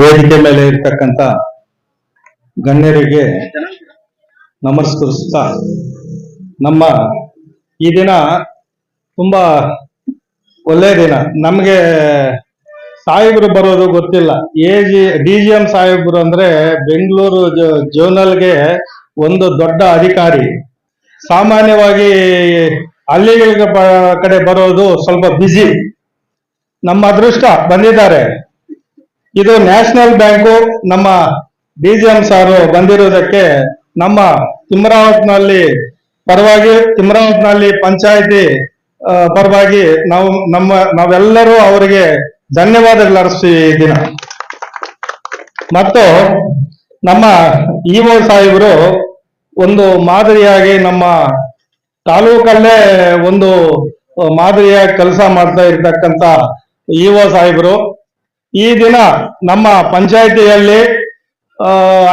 ವೇದಿಕೆ ಮೇಲೆ ಇರ್ತಕ್ಕಂಥ ಗಣ್ಯರಿಗೆ ನಮಸ್ಕರಿಸ್ತಾ ನಮ್ಮ ಈ ದಿನ ತುಂಬಾ ಒಳ್ಳೆಯ ದಿನ. ನಮಗೆ ಸಾಹೇಬರು ಬರೋದು ಗೊತ್ತಿಲ್ಲ. A G D G M ಸಾಹೇಬ್ರು ಅಂದ್ರೆ ಬೆಂಗಳೂರು ಜೋನಲ್ಗೆ ಒಂದು ದೊಡ್ಡ ಅಧಿಕಾರಿ. ಸಾಮಾನ್ಯವಾಗಿ ಹಳ್ಳಿಗಳಿಗೆ ಕಡೆ ಬರೋದು ಸ್ವಲ್ಪ ಬ್ಯುಸಿ ನಮ್ಮ ಅದೃಷ್ಟ ಬಂದಿದ್ದಾರೆ. ಇದು ನ್ಯಾಷನಲ್ ಬ್ಯಾಂಕು ನಮ್ಮ ಡಿ ಜಿ ಎಂ ಸಾರು ಬಂದಿರುವುದಕ್ಕೆ ನಮ್ಮ ತಿಮ್ರಾವತ್ನಲ್ಲಿ ಪರವಾಗಿ, ತಿಮ್ರಾವತ್ನಲ್ಲಿ ಪಂಚಾಯತಿ ಪರವಾಗಿ ನಾವು ನಮ್ಮ, ನಾವೆಲ್ಲರೂ ಅವರಿಗೆ ಧನ್ಯವಾದಗಳು ಈ ದಿನ. ಮತ್ತು ನಮ್ಮ ಇಒ ಸಾಹೇಬರು ಒಂದು ಮಾದರಿಯಾಗಿ ನಮ್ಮ ತಾಲೂಕಲ್ಲೇ ಒಂದು ಮಾದರಿಯಾಗಿ ಕೆಲಸ ಮಾಡ್ತಾ ಇರ್ತಕ್ಕಂಥ ಇಒ ಸಾಹೇಬರು ಈ ದಿನ ನಮ್ಮ ಪಂಚಾಯಿತಿಯಲ್ಲಿ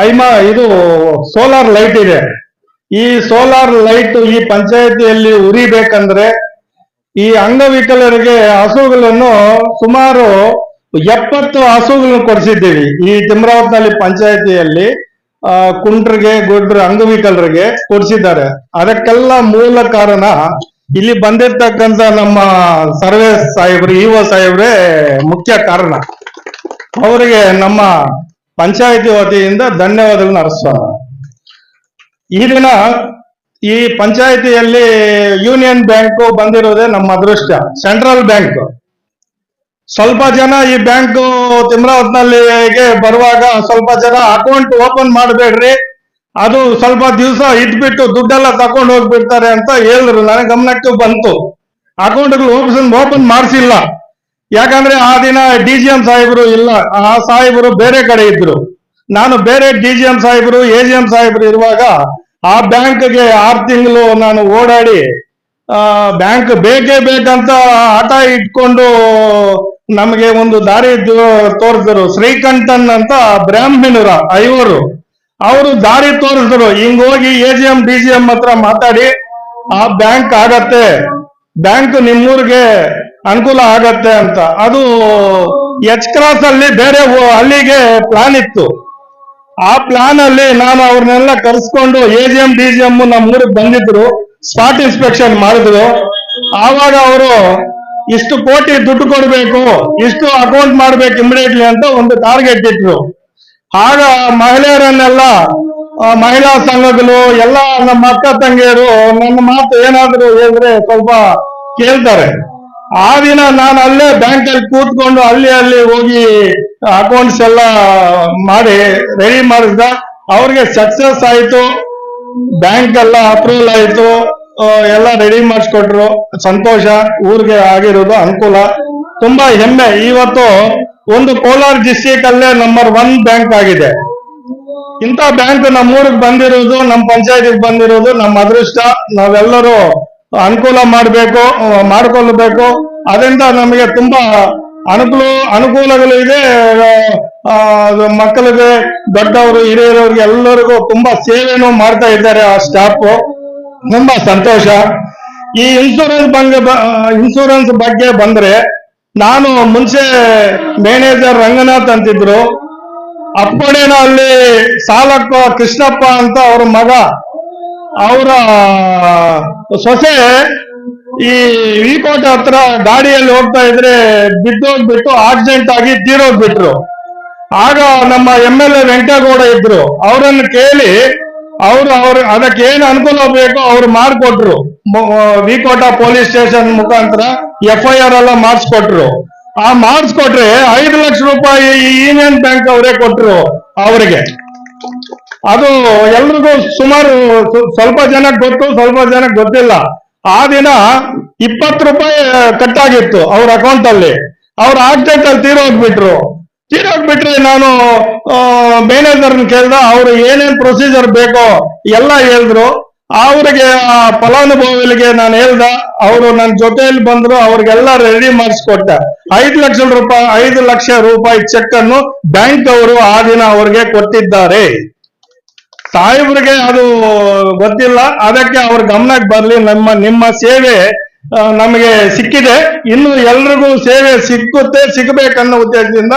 ಐಮ ಇದು ಸೋಲಾರ್ ಲೈಟ್ ಇದೆ. ಈ ಸೋಲಾರ್ ಲೈಟ್ ಈ ಪಂಚಾಯಿತಿಯಲ್ಲಿ ಉರಿಬೇಕಂದ್ರೆ ಈ ಅಂಗವಿಕಲರಿಗೆ ಹಸುಗಳನ್ನು ಸುಮಾರು ಎಪ್ಪತ್ತು ಹಸುಗಳನ್ನು ಕೊಡಿಸಿದ್ದೀವಿ. ಈ ತಿಮ್ರಾವತ್ನಲ್ಲಿ ಪಂಚಾಯಿತಿಯಲ್ಲಿ ಆ, ಕುಂಟ್ರಿಗೆ ಗುಡ್ರ ಅಂಗವಿಕಲರಿಗೆ ಕೊಡಿಸಿದ್ದಾರೆ. ಅದಕ್ಕೆಲ್ಲ ಮೂಲ ಕಾರಣ ಇಲ್ಲಿ ಬಂದಿರ್ತಕ್ಕಂತ ನಮ್ಮ ಸರ್ವೇ ಸಾಹೇಬ್ರು, ಇಒ ಸಾಹೇಬ್ರೇ ಮುಖ್ಯ ಕಾರಣ. ಅವರಿಗೆ ನಮ್ಮ ಪಂಚಾಯಿತಿ ವತಿಯಿಂದ ಧನ್ಯವಾದಗಳನ್ನು ಅರ್ಪಿಸೋಣ ಈ ದಿನ ಈ ಪಂಚಾಯಿತಿಯಲ್ಲಿ ಯೂನಿಯನ್ ಬ್ಯಾಂಕ್ ಬಂದಿರೋದೇ ನಮ್ಮ ಅದೃಷ್ಟ, ಸೆಂಟ್ರಲ್ ಬ್ಯಾಂಕ್. ಸ್ವಲ್ಪ ಜನ ಈ ಬ್ಯಾಂಕ್ ತಿಮ್ರಾವತ್ನಲ್ಲಿಗೆ ಬರುವಾಗ ಸ್ವಲ್ಪ ಜನ ಅಕೌಂಟ್ ಓಪನ್ ಮಾಡಬೇಡ್ರಿ. ಅದು ಸ್ವಲ್ಪ ದಿವಸ ಇಟ್ಬಿಟ್ಟು ದುಡ್ಡೆಲ್ಲ ತಕೊಂಡು ಹೋಗ್ಬಿಡ್ತಾರೆ ಅಂತ ಹೇಳಿದ್ರು. ನನಗೆ ಗಮನಕ್ಕೆ ಬಂತು. ಅಕೌಂಟ್ಗಳು ಓಪನ್ ಓಪನ್ ಮಾಡಿಸಿಲ್ಲ. ಯಾಕಂದ್ರೆ ಆ ದಿನ ಡಿ ಜಿ ಎಂ ಸಾಹೇಬರು ಇಲ್ಲ, ಆ ಸಾಹೇಬರು ಬೇರೆ ಕಡೆ ಇದ್ರು. ನಾನು ಬೇರೆ ಡಿ ಜಿ ಎಂ ಸಾಹೇಬರು, ಎ ಜಿ ಎಂ ಸಾಹೇಬರು ಇರುವಾಗ ಆ ಬ್ಯಾಂಕ್ಗೆ ಆರು ತಿಂಗಳು ನಾನು ಓಡಾಡಿ ಬ್ಯಾಂಕ್ ಬೇಕೇ ಬೇಕಂತ ಹಠ ಇಟ್ಕೊಂಡು ನಮಗೆ ಒಂದು ದಾರಿ ತೋರಿಸಿದ್ರು. ಶ್ರೀಕಂಠನ್ ಅಂತ ಬ್ರಾಹ್ಮಣರ, ಐವರು. ಅವರು ದಾರಿ ತೋರಿಸಿದ್ರು. ಹಿಂಗ್ ಹೋಗಿ A G M D G M ಹತ್ರ ಮಾತಾಡಿ, ಆ ಬ್ಯಾಂಕ್ ಆಗತ್ತೆ. ಬ್ಯಾಂಕ್ ನಿಮ್ಮೂರಿಗೆ ಅನುಕೂಲ ಆಗತ್ತೆ ಅಂತ. ಅದು ಎಚ್ ಕ್ರಾಸ್ ಅಲ್ಲಿ ಬೇರೆ ಅಲ್ಲಿಗೆ ಪ್ಲಾನ್ ಇತ್ತು. ಆ ಪ್ಲಾನ್ ಅಲ್ಲಿ ನಾನು ಅವ್ರನ್ನೆಲ್ಲ ಕರೆಸ್ಕೊಂಡು A G M D G M ನಮ್ಮ ಊರಿಗೆ ಬಂದಿದ್ರು. ಸ್ಪಾಟ್ ಇನ್ಸ್ಪೆಕ್ಷನ್ ಮಾಡಿದ್ರು. ಆವಾಗ ಅವರು ಇಷ್ಟು ಕೋಟಿ ದುಡ್ಡು ಕೊಡಬೇಕು, ಇಷ್ಟು ಅಕೌಂಟ್ ಮಾಡ್ಬೇಕು ಇಮಿಡಿಯೇಟ್ಲಿ ಅಂತ ಒಂದು ಟಾರ್ಗೆಟ್ ಇಟ್ರು. ಆಗ ಮಹಿಳೆಯರನ್ನೆಲ್ಲ ಮಹಿಳಾ ಸಂಘಗಳು, ಎಲ್ಲ ನಮ್ಮ ಅಕ್ಕ ತಂಗಿಯರು ನನ್ನ ಮಾತು ಏನಾದ್ರು ಹೇಳಿದ್ರೆ ಸ್ವಲ್ಪ ಕೇಳ್ತಾರೆ. ಆ ದಿನ ನಾನು ಅಲ್ಲೇ ಬ್ಯಾಂಕ್ ಅಲ್ಲಿ ಕೂತ್ಕೊಂಡು ಅಲ್ಲಿ ಅಲ್ಲಿ ಹೋಗಿ ಅಕೌಂಟ್ಸ್ ಎಲ್ಲ ಮಾಡಿ ರೆಡಿ ಮಾಡಿಸಿದ ಅವ್ರಿಗೆ ಸಕ್ಸಸ್ ಆಯ್ತು. ಬ್ಯಾಂಕ್ ಎಲ್ಲ ಅಪ್ರೂವಲ್ ಆಯ್ತು. ಎಲ್ಲ ರೆಡಿ ಮಾಡಿಸ್ಕೊಟ್ರು. ಸಂತೋಷ. ಊರಿಗೆ ಆಗಿರೋದು ಅನುಕೂಲ. ತುಂಬಾ ಹೆಮ್ಮೆ. ಇವತ್ತು ಒಂದು ಕೋಲಾರ ಡಿಸ್ಟಿಕ್ ಅಲ್ಲೇ ನಂಬರ್ ಒನ್ ಬ್ಯಾಂಕ್ ಆಗಿದೆ. ಇಂಥ ಬ್ಯಾಂಕ್ ನಮ್ಮ ಊರಿಗೆ ಬಂದಿರೋದು ನಮ್ಮ ಪಂಚಾಯತಿಗೆ ಬಂದಿರೋದು ನಮ್ಮ ಅದೃಷ್ಟ. ನಾವೆಲ್ಲರೂ ಅನುಕೂಲ ಮಾಡಬೇಕು ಮಾಡಿಕೊಳ್ಳಬೇಕು ಅದರಿಂದ ನಮಗೆ ತುಂಬಾ ಅನುಕೂಲ, ಅನುಕೂಲಗಳು ಇದೆ. ಮಕ್ಕಳಿಗೆ, ದೊಡ್ಡವರು, ಹಿರಿಯರವ್ರಿಗೆ ಎಲ್ಲರಿಗೂ ತುಂಬಾ ಸೇವೆನೂ ಮಾಡ್ತಾ ಇದ್ದಾರೆ ಆ ಸ್ಟಾಫ್ ತುಂಬಾ ಸಂತೋಷ. ಈ ಇನ್ಸೂರೆನ್ಸ್ ಬಗ್ಗೆ ಇನ್ಸೂರೆನ್ಸ್ ಬಗ್ಗೆ ಬಂದ್ರೆ ನಾನು ಮುಂಚೆ ಮ್ಯಾನೇಜರ್ ರಂಗನಾಥ್ ಅಂತಿದ್ರು. ಅಪ್ಪಣೆನ ಅಲ್ಲಿ ಸಾಲಕ್ಕ ಕೃಷ್ಣಪ್ಪ ಅಂತ ಅವ್ರ ಮಗ, ಅವರ ಸೊಸೆ ಈ ವಿಕೋಟ ಹತ್ರ ಗಾಡಿಯಲ್ಲಿ ಹೋಗ್ತಾ ಇದ್ರೆ ಬಿದ್ದೋಗ್ಬಿಟ್ಟು ಆಕ್ಸಿಡೆಂಟ್ ಆಗಿ ತೀರೋಗ್ಬಿಟ್ರು. ಆಗ ನಮ್ಮ ಎಂ ಎಲ್ ಎ ವೆಂಕಟೇಗೌಡ ಇದ್ರು. ಅವರನ್ನು ಕೇಳಿ ಅವರು ಅವ್ರ ಅದಕ್ಕೆ ಏನು ಅನುಕೂಲ ಬೇಕೋ ಅವ್ರು ಮಾಡಿಕೊಟ್ರು. ವಿಕೋಟ ಪೊಲೀಸ್ ಸ್ಟೇಷನ್ ಮುಖಾಂತರ. ಎಫ್ ಐ ಆರ್ ಎಲ್ಲ ಮಾಡಿಸ್ಕೊಟ್ರು. ಆ ಮಾಡಿಸ್ಕೊಟ್ರೆ ಐದು ಲಕ್ಷ ರೂಪಾಯಿ ಯೂನಿಯನ್ ಬ್ಯಾಂಕ್ ಅವರೇ ಕೊಟ್ರು ಅವರಿಗೆ. ಅದು ಎಲ್ರಿಗೂ ಸುಮಾರು ಸ್ವ- ಸ್ವಲ್ಪ ಜನಕ್ಕೆ ಗೊತ್ತು, ಸ್ವಲ್ಪ ಜನಕ್ಕೆ ಗೊತ್ತಿಲ್ಲ. ಆ ದಿನ ಇಪ್ಪತ್ತು ರೂಪಾಯಿ ಕಟ್ ಆಗಿತ್ತು ಅವ್ರ ಅಕೌಂಟ್ ಅಲ್ಲಿ. ಅವ್ರ ಆಕ್ಸಿಡೆಂಟ್ ಅಲ್ಲಿ ತೀರೋಗ್ಬಿಟ್ರು ತೀರೋಗ್ಬಿಟ್ರೆ ನಾನು ಮ್ಯಾನೇಜರ್ ಕೇಳ್ದ, ಅವ್ರು ಏನೇನ್ ಪ್ರೊಸೀಜರ್ ಬೇಕೋ ಎಲ್ಲ ಹೇಳಿದ್ರು. ಅವ್ರಿಗೆ ಆ ಫಲಾನುಭವಿಗಳಿಗೆ ನಾನು ಹೇಳ್ದ, ಅವರು ನನ್ನ ಜೊತೆಯಲ್ಲಿ ಬಂದ್ರು, ಅವ್ರಿಗೆಲ್ಲ ರೆಡಿ ಮಾಡಿಸ್ಕೊಟ್ಟೆ. ಐದು ಲಕ್ಷ ರೂಪಾಯಿ, ಐದು ಲಕ್ಷ ರೂಪಾಯಿ ಚೆಕ್ ಅನ್ನು ಬ್ಯಾಂಕ್ ಅವರು ಆ ದಿನ ಅವ್ರಿಗೆ ಕೊಟ್ಟಿದ್ದಾರೆ. ಸಾಹೇಬ್ರಿಗೆ ಅದು ಗೊತ್ತಿಲ್ಲ, ಅದಕ್ಕೆ ಅವ್ರ ಗಮನಕ್ಕೆ ಬರ್ಲಿ, ನಮ್ಮ, ನಿಮ್ಮ ಸೇವೆ ನಮಗೆ ಸಿಕ್ಕಿದೆ. ಇನ್ನು ಎಲ್ರಿಗೂ ಸೇವೆ ಸಿಕ್ಕುತ್ತೆ, ಸಿಗಬೇಕನ್ನೋ ಉದ್ದೇಶದಿಂದ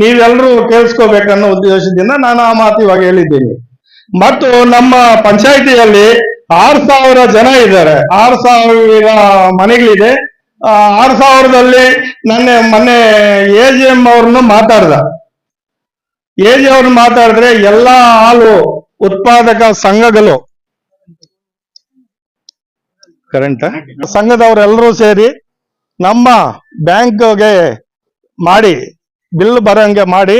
ನೀವೆಲ್ಲರೂ ಕೇಳಿಸ್ಕೋಬೇಕನ್ನೋ ಉದ್ದೇಶದಿಂದ ನಾನು ಆ ಮಾತು ಇವಾಗ ಹೇಳಿದ್ದೀನಿ. ಮತ್ತು ನಮ್ಮ ಪಂಚಾಯಿತಿಯಲ್ಲಿ ಆರ್ ಸಾವಿರ ಜನ ಇದ್ದಾರೆ. ಆರು ಸಾವಿರ ಮನೆಗಳಿದೆ. ಆರ್ ಸಾವಿರದಲ್ಲಿ ನನ್ನ ಮೊನ್ನೆ ಎ ಜಿ ಎಂ ಅವ್ರನ್ನು ಮಾತಾಡ್ದ. ಎ ಜಿ ಅವ್ರನ್ನ ಮಾತಾಡಿದ್ರೆ ಎಲ್ಲಾ ಹಾಲು ಉತ್ಪಾದಕ ಸಂಘಗಳು ಕರೆಂಟ್ ಸಂಘದವರೆಲ್ಲರೂ ಸೇರಿ ನಮ್ಮ ಬ್ಯಾಂಕ್ಗೆ ಮಾಡಿ ಬಿಲ್ ಬರಂಗೆ ಮಾಡಿ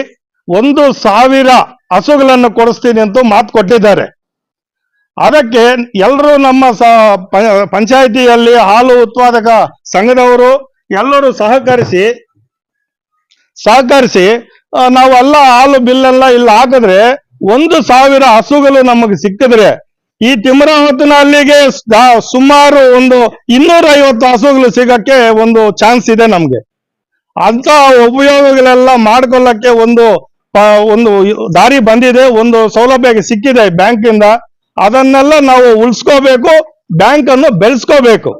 ಒಂದು ಸಾವಿರ ಹಸುಗಳನ್ನು ಕೊಡಿಸ್ತೀನಿ ಅಂತ ಮಾತು ಕೊಟ್ಟಿದ್ದಾರೆ. ಅದಕ್ಕೆ ಎಲ್ಲರೂ ನಮ್ಮ ಪಂಚಾಯಿತಿಯಲ್ಲಿ ಹಾಲು ಉತ್ಪಾದಕ ಸಂಘದವರು ಎಲ್ಲರೂ ಸಹಕರಿಸಿ ಸಹಕರಿಸಿ ನಾವೆಲ್ಲ ಹಾಲು ಬಿಲ್ಲೆಲ್ಲ ಇಲ್ಲಿ ಹಾಕಿದ್ರೆ ಒಂದು ಸಾವಿರ ಹಸುಗಳು ನಮಗೆ ಸಿಕ್ಕಿದ್ರೆ ಈ ತಿಮ್ರಾವತಿನಲ್ಲಿಗೆ ಅಲ್ಲಿಗೆ ಸುಮಾರು ಒಂದು ಇನ್ನೂರೈವತ್ತು ಹಸುಗಳು ಸಿಗಕ್ಕೆ ಒಂದು ಚಾನ್ಸ್ ಇದೆ ನಮ್ಗೆ. ಅಂತ ಉಪಯೋಗಗಳೆಲ್ಲ ಮಾಡ್ಕೊಳ್ಳಕ್ಕೆ ಒಂದು ಒಂದು ದಾರಿ ಬಂದಿದೆ, ಒಂದು ಸೌಲಭ್ಯ ಸಿಕ್ಕಿದೆ ಬ್ಯಾಂಕ್ ಇಂದ ಅದನ್ನೆಲ್ಲ ನಾವು ಉಳಿಸ್ಕೋಬೇಕು ಬ್ಯಾಂಕ್ ಅನ್ನು ಬೆಳೆಸ್ಕೋಬೇಕು.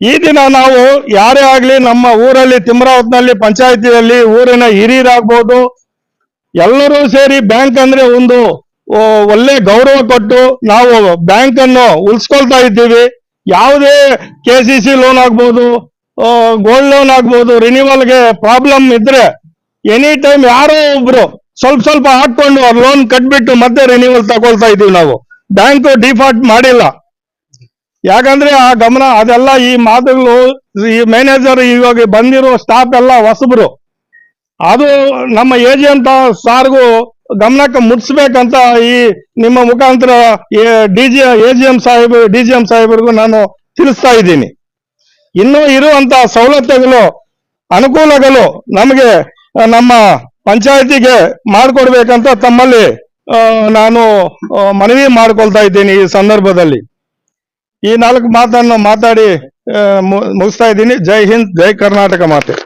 ಈ ದಿನ ನಾವು ಯಾರೇ ಆಗ್ಲಿ ನಮ್ಮ ಊರಲ್ಲಿ, ತಿಮ್ರಾವತ್ನಲ್ಲಿ, ಪಂಚಾಯತಿಯಲ್ಲಿ, ಊರಿನ ಹಿರಿಯರಾಗ್ಬೋದು ಎಲ್ಲರೂ ಸೇರಿ ಬ್ಯಾಂಕ್ ಅಂದ್ರೆ ಒಂದು ಒಳ್ಳೆ ಗೌರವ ಕೊಟ್ಟು ನಾವು ಬ್ಯಾಂಕ್ ಅನ್ನು ಉಳಿಸ್ಕೊಳ್ತಾ ಇದ್ದೀವಿ. ಯಾವುದೇ ಕೆ ಸಿ ಸಿ ಲೋನ್ ಆಗ್ಬೋದು ಗೋಲ್ಡ್ ಲೋನ್ ಆಗ್ಬೋದು ರಿನಿವಲ್ಗೆ ಪ್ರಾಬ್ಲಮ್ ಇದ್ರೆ ಎನಿ ಟೈಮ್ ಯಾರೋ ಒಬ್ರು ಸ್ವಲ್ಪ ಸ್ವಲ್ಪ ಹಾಕೊಂಡು ಅವ್ರ ಲೋನ್ ಕಟ್ಬಿಟ್ಟು ಮತ್ತೆ ರಿನಿವಲ್ ತಗೊಳ್ತಾ ಇದೀವಿ ನಾವು. ಬ್ಯಾಂಕ್ ಡಿಫಾಲ್ಟ್ ಮಾಡಿಲ್ಲ. ಯಾಕಂದ್ರೆ ಆ ಗಮನ ಅದೆಲ್ಲ ಈ ಮಾತುಗಳು, ಈ ಮ್ಯಾನೇಜರ್ ಇವಾಗ ಬಂದಿರೋ ಸ್ಟಾಫ್ ಎಲ್ಲ ಹೊಸಬ್ರು. ಅದು ನಮ್ಮ ಏಜೆಂಟ್ ಸಾರ್ಗೂ ಗಮನಕ್ಕೆ ಮುಟ್ಸ್ಬೇಕಂತ ಈ ನಿಮ್ಮ ಮುಖಾಂತರ D G A G M Saheb D G M ಸಾಹೇಬರಿಗೂ ನಾನು ತಿಳಿಸ್ತಾ ಇದ್ದೀನಿ. ಇನ್ನೂ ಇರುವಂತ ಸವಲತ್ತುಗಳು, ಅನುಕೂಲಗಳು ನಮಗೆ ನಮ್ಮ ಪಂಚಾಯತಿಗೆ ಮಾಡಿಕೊಡ್ಬೇಕಂತ ತಮ್ಮಲ್ಲಿ ನಾನು ಮನವಿ ಮಾಡ್ಕೊಳ್ತಾ ಇದ್ದೀನಿ ಈ ಸಂದರ್ಭದಲ್ಲಿ. ಈ ನಾಲ್ಕು ಮಾತನ್ನು ಮಾತಾಡಿ ಮುಗಿಸ್ತಾ ಇದ್ದೀನಿ. ಜೈ ಹಿಂದ್, ಜೈ ಕರ್ನಾಟಕ ಮಾತೆ.